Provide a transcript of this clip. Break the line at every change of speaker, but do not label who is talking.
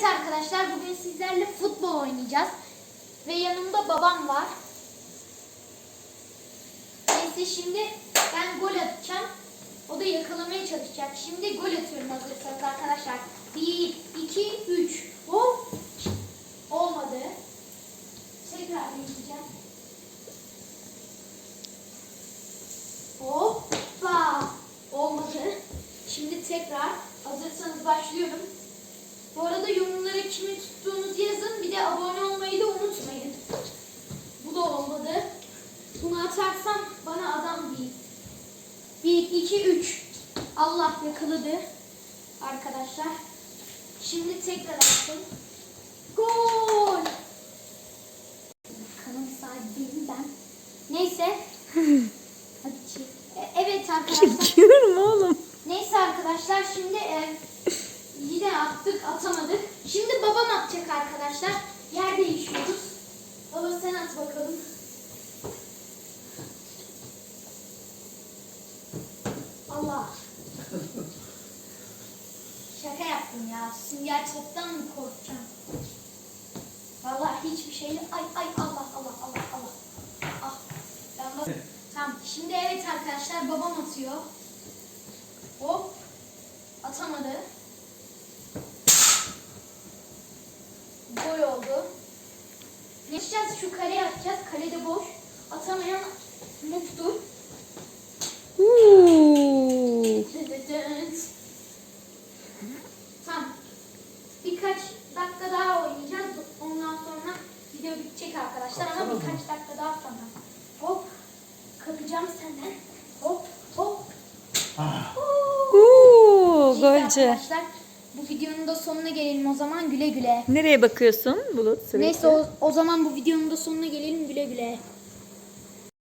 Evet arkadaşlar bugün sizlerle futbol oynayacağız. Ve yanımda babam var. Neyse şimdi ben gol atacağım. O da yakalamaya çalışacak. Şimdi gol atıyorum hazırsanız arkadaşlar. 1, 2, 3. Hop. Olmadı. Tekrar deneyeceğim. Hoppa. Olmadı. Şimdi tekrar hazırsanız başlıyorum. Bu arada yorumlara kimi tuttuğunuzu yazın. Bir de abone olmayı da unutmayın. Bu da olmadı. Bunu atarsam bana adam değil. 1, 2, 3. Allah yakaladı. Arkadaşlar. Şimdi tekrar attım. Gol! Kanım sahibiyim ben. Neyse. Hadi çek. E, Evet arkadaşlar.
Çekiyorum oğlum.
Neyse arkadaşlar şimdi e, yine attık atamadık. Şimdi babam atacak arkadaşlar. Yer değişiyoruz. Baba sen at bakalım. Allah. Şaka yaptım ya. Sünger toptan mı korkacağım? Vallahi hiçbir şey yok. Ay ay Allah Allah Allah Allah. Ah. Ben bak. Tamam. Şimdi evet arkadaşlar babam atıyor. Hop. Yapacağız? Şu kaleye atacağız. Kalede boş. Atamayan mutlu. Tamam. Birkaç dakika daha oynayacağız. Ondan sonra video bitecek arkadaşlar ama birkaç dakika daha sonra. Hop. Kapacağım senden. Hop hop. Neyse
Golcü.
Arkadaşlar bu videonun da sonuna gelelim o zaman güle güle.
Nereye bakıyorsun Bulut? Sürekli.
Neyse o, o zaman bu videonun da sonuna gelelim güle güle.